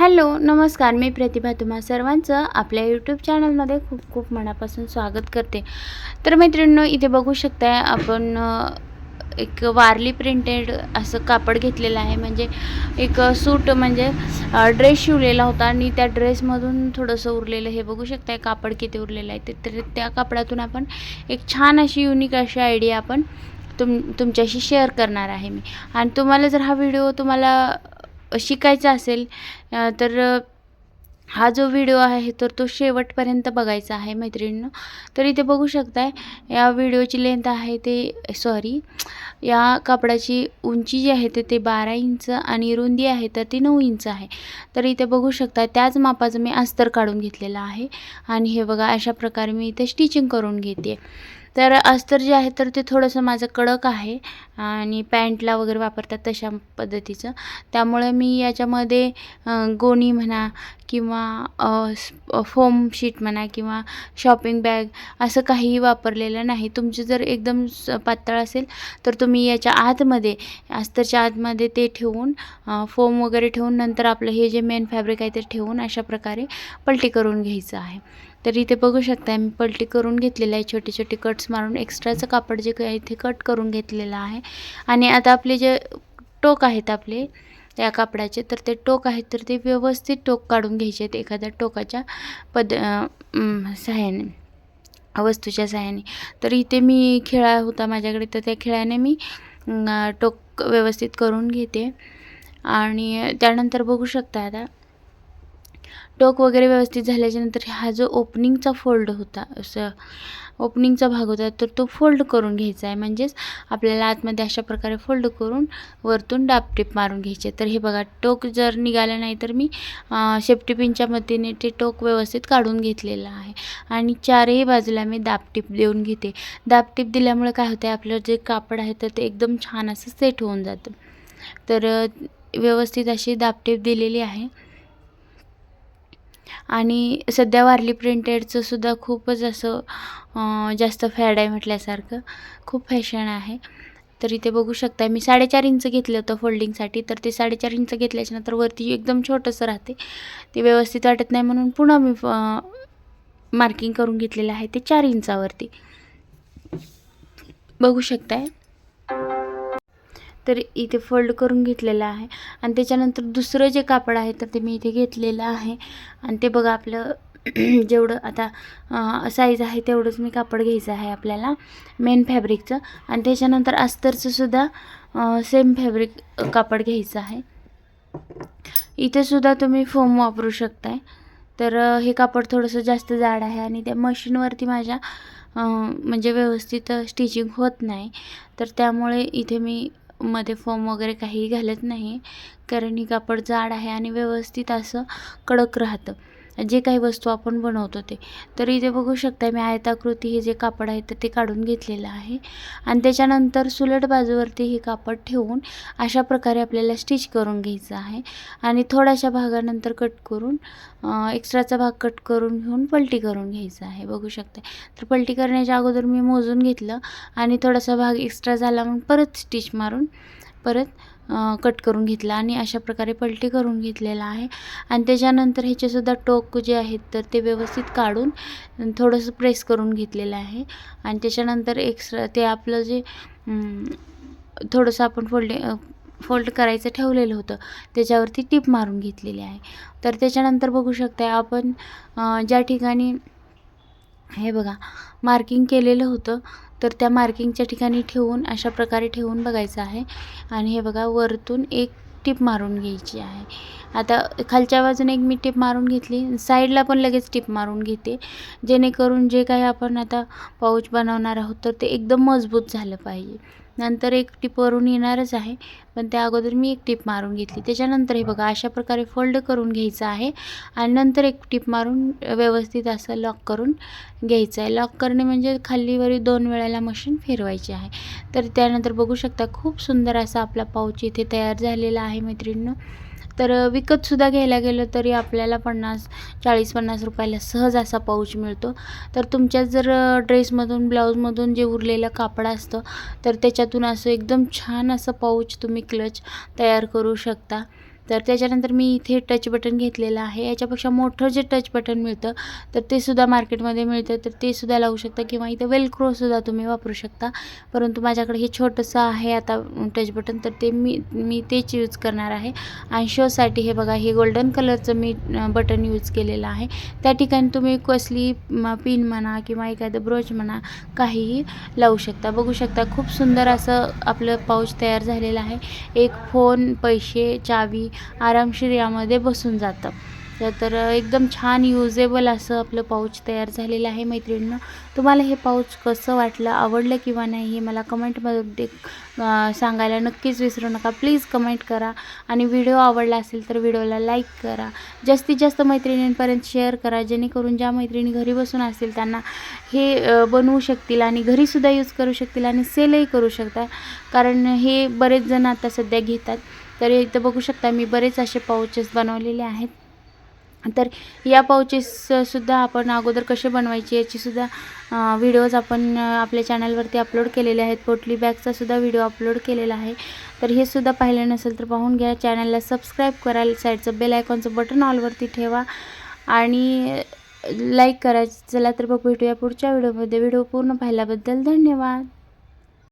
Hello नमस्कार मी प्रतिभा तुम्हा सर्वांचं आपल्या यूट्यूब चॅनलमध्ये खूप खूप मनापासून स्वागत करते. तर मैत्रिणींनो इथे बघू शकताय आपण एक वारली प्रिंटेड असं कापड घेतलेलं आहे. म्हणजे एक सूट म्हणजे ड्रेस शिवलेला होता आणि त्या ड्रेसमधून थोडंसं उरलेलं हे बघू शकताय कापड किती उरलेलं आहे. ते तर त्या कापडातून आपण एक छान अशी युनिक अशी आयडिया आपण तुम तुमच्याशी शेअर करणार आहे मी. आणि तुम्हाला जर हा व्हिडिओ तुम्हाला शिकायचं असेल तर हा जो व्हिडिओ आहे तर तो शेवटपर्यंत बघायचा आहे मैत्रिणींनो. तर इथे बघू शकताय या व्हिडिओची लेंथ आहे ते सॉरी या कापडाची उंची जी आहे ते ते बारा इंच आणि रुंदी आहे तर ती नऊ इंच आहे. तर इथे बघू शकता त्याच मापाचं मी अस्तर काढून घेतलेलं आहे. आणि हे बघा अशा प्रकारे मी इथे स्टिचिंग करून घेते. तर अस्तर जे आहे तर ते थोडंसं माझं कडक आहे आणि पॅन्टला वगैरे वापरतात तशा पद्धतीचं. त्यामुळे मी याच्यामध्ये गोणी म्हणा किंवा फोम शीट म्हणा किंवा शॉपिंग बॅग असं काहीही वापरलेलं नाही. तुमचं जर एकदम स- पातळ असेल तर तुम्ही याच्या आतमध्ये अस्तरच्या आतमध्ये ते ठेवून फोम वगैरे ठेवून नंतर आपलं हे जे मेन फॅब्रिक आहे ते ठेवून अशा प्रकारे पलटी करून घ्यायचं आहे. तर इथे बघू शकता मी पलटी करून घेतलेलं आहे. छोटे छोटे कट्स मारून एक्स्ट्राचं कापड जे काही ते कट करून घेतलेलं आहे. आणि आता आपले जे टोक आहेत आपले त्या कापडाचे तर ते टोक आहेत तर ते व्यवस्थित टोक काढून घ्यायचे आहेत एखाद्या टोकाच्या पद सहाय्याने वस्तूच्या सहाय्याने. तर इथे मी खिळा होता माझ्याकडे तर त्या खिळ्याने मी टोक व्यवस्थित करून घेते. आणि त्यानंतर बघू शकता आता टोक वगैरे व्यवस्थित झाल्याच्यानंतर हा जो ओपनिंगचा फोल्ड होता असं ओपनिंगचा भाग होता तर तो फोल्ड करून घ्यायचा आहे. म्हणजेच आपल्याला आतमध्ये अशा प्रकारे फोल्ड करून वरतून डापटीप मारून घ्यायचे तर हे बघा टोक जर निघालं नाही तर मी शेफ्टी पिनच्या मदतीने ते टोक व्यवस्थित काढून घेतलेलं आहे. आणि चारही बाजूला मी दापटीप देऊन घेते. दापटीप दिल्यामुळे काय होतं आहे आपलं जे कापड आहे तर ते एकदम छान असं सेट होऊन जातं. तर व्यवस्थित अशी दापटीप दिलेली आहे. आणि सध्या वारली प्रिंटेडचं सुद्धा खूपच असं जास्त फॅड आहे म्हटल्यासारखं. खूप फॅशन आहे. तर इथे बघू शकता मी साडेचार इंच घेतलं होतं फोल्डिंगसाठी तर ते साडेचार इंच घेतल्याच्या नंतर वरती एकदम छोटंसं राहते. ते व्यवस्थित वाटत नाही म्हणून पुन्हा मी मार्किंग करून घेतलेलं आहे ते चार इंचावरती बघू शकताय. तर इथे फोल्ड करून घेतलेलं आहे. आणि त्याच्यानंतर दुसरं जे कापड आहे तर ते मी इथे घेतलेलं आहे. आणि ते बघा आपलं जेवढं आता साईज आहे तेवढंच मी कापड घ्यायचं आहे आपल्याला मेन फॅब्रिकचं आणि त्याच्यानंतर अस्तरचं सुद्धा सेम फॅब्रिक कापड घ्यायचं आहे. इथे सुद्धा तुम्ही फोम वापरू शकताय. तर हे कापड थोडंसं जास्त जाड आहे आणि त्या मशीनवरती माझ्या म्हणजे व्यवस्थित स्टिचिंग होत नाही. तर त्यामुळे इथे मी मध्ये फोम वगैरे काहीही घालत नाही. कारण ही कापड जाड आहे आणि व्यवस्थित असं कडक राहतं. जे काही वस्तू आपण बनवतो ते. तर इथे बघू शकता मी आयताकृती हे जे कापड आहे तर ते काढून घेतलेलं आहे. आणि त्याच्यानंतर सुलट बाजूवरती हे कापड ठेवून अशा प्रकारे आपल्याला स्टिच करून घ्यायचं आहे. आणि थोड्याशा भागानंतर कट करून एक्स्ट्राचा भाग कट करून घेऊन पलटी करून घ्यायचा आहे. बघू शकता तर पलटी करण्याच्या अगोदर मी मोजून घेतलं आणि थोडासा भाग एक्स्ट्रा झाला म्हणून परत स्टिच मारून परत कट करून घेतला आणि अशा प्रकारे पलटी करून घेतलेला आहे. आणि त्याच्यानंतर ह्याचेसुद्धा टोक जे आहेत तर ते व्यवस्थित काढून थोडंसं प्रेस करून घेतलेलं आहे. आणि त्याच्यानंतर एक्स्ट्रा ते आपलं जे थोडंसं आपण फोल्डे फोल्ड करायचं ठेवलेलं होतं त्याच्यावरती टीप मारून घेतलेली आहे. तर त्याच्यानंतर बघू शकता आपण ज्या ठिकाणी हे बघा मार्किंग केलेलं होतं तर त्या मार्किंगच्या ठिकाणी ठेवून अशा प्रकारे ठेवून बघायचं आहे. आणि हे बघा वरतून एक टिप मारून घ्यायची आहे. आता खालच्या बाजूने एक मी टिप मारून घेतली. साईडला पण लगेच टिप मारून घेते. जेणेकरून जे काही आपण आता पाऊच बनवणार आहोत तर ते एकदम मजबूत झालं पाहिजे. नंतर एक टिप वरून येणारच आहे. पण त्या अगोदर मी एक टिप मारून घेतली. त्याच्यानंतर हे बघा अशा प्रकारे फोल्ड करून घ्यायचं आहे. आणि नंतर एक टिप मारून व्यवस्थित असं लॉक करून घ्यायचं आहे. लॉक करणे म्हणजे खालीवरी दोन वेळेला मशीन फिरवायची आहे. तर त्यानंतर बघू शकता खूप सुंदर असा आपला पाऊच इथे तयार झालेला आहे मैत्रिणींनो. तर विकतसुद्धा घ्यायला गेलं तरी आपल्याला पन्नास चाळीस पन्नास रुपयाला सहज असा पाऊच मिळतो. तर तुमच्या जर ड्रेसमधून ब्लाऊजमधून जे उरलेलं कापड असतं तर त्याच्यातून असं एकदम छान असं पाऊच तुम्ही क्लच तयार करू शकता. तर त्याच्यानंतर मी इथे टच बटन घेतलेलं आहे. याच्यापेक्षा मोठं जे टच बटन मिळतं तर ते सुद्धा मार्केटमध्ये मिळतं. तर ते सुद्धा लावू शकता किंवा इथं वेलक्रोसुद्धा तुम्ही वापरू शकता. परंतु माझ्याकडे हे छोटंसं आहे आता टच बटन तर ते मी मी तेच यूज करणार आहे. आणि शोसाठी हे बघा हे गोल्डन कलरचं मी बटन यूज केलेलं आहे. त्या ठिकाणी तुम्ही कसली पिन म्हणा किंवा एखादं ब्रोच म्हणा काहीही लावू शकता. बघू शकता खूप सुंदर असं आपलं पाऊच तयार झालेलं आहे. एक फोन पैसे चावी आरामशीर यामध्ये बसून जातं. तर एकदम छान युजेबल असं आपलं पाऊच तयार झालेलं आहे मैत्रिणींना. तुम्हाला हे पाऊच कसं वाटलं आवडलं किंवा नाही हे मला कमेंटमध्ये सांगायला नक्कीच विसरू नका. प्लीज कमेंट करा. आणि व्हिडिओ आवडला असेल तर व्हिडिओला लाईक करा. जास्तीत जास्त मैत्रिणींपर्यंत शेअर करा. जेणेकरून ज्या मैत्रिणी घरी बसून असतील त्यांना हे बनवू शकतील आणि घरीसुद्धा यूज करू शकतील आणि सेलही करू शकतात. कारण हे बरेच जण आता सध्या घेतात. तर इथं बघू शकता मी बरेच असे पाउचेस बनवलेले आहेत. तर या पाउचेससुद्धा आपण अगोदर कसे बनवायचे याचीसुद्धा व्हिडिओज आपण आपल्या चॅनलवरती अपलोड केलेले आहेत. पोटली बॅगचासुद्धा व्हिडिओ अपलोड केलेला आहे. तर हे सुद्धा पाहिलं नसेल तर पाहून घ्या. चॅनलला सबस्क्राईब करा. साईडचं बेल आयकॉनचं बटन ऑलवरती ठेवा. आणि लाईक करायचं चला तर बघ भेटूया पुढच्या व्हिडिओमध्ये व्हिडिओ पूर्ण पाहिल्याबद्दल धन्यवाद.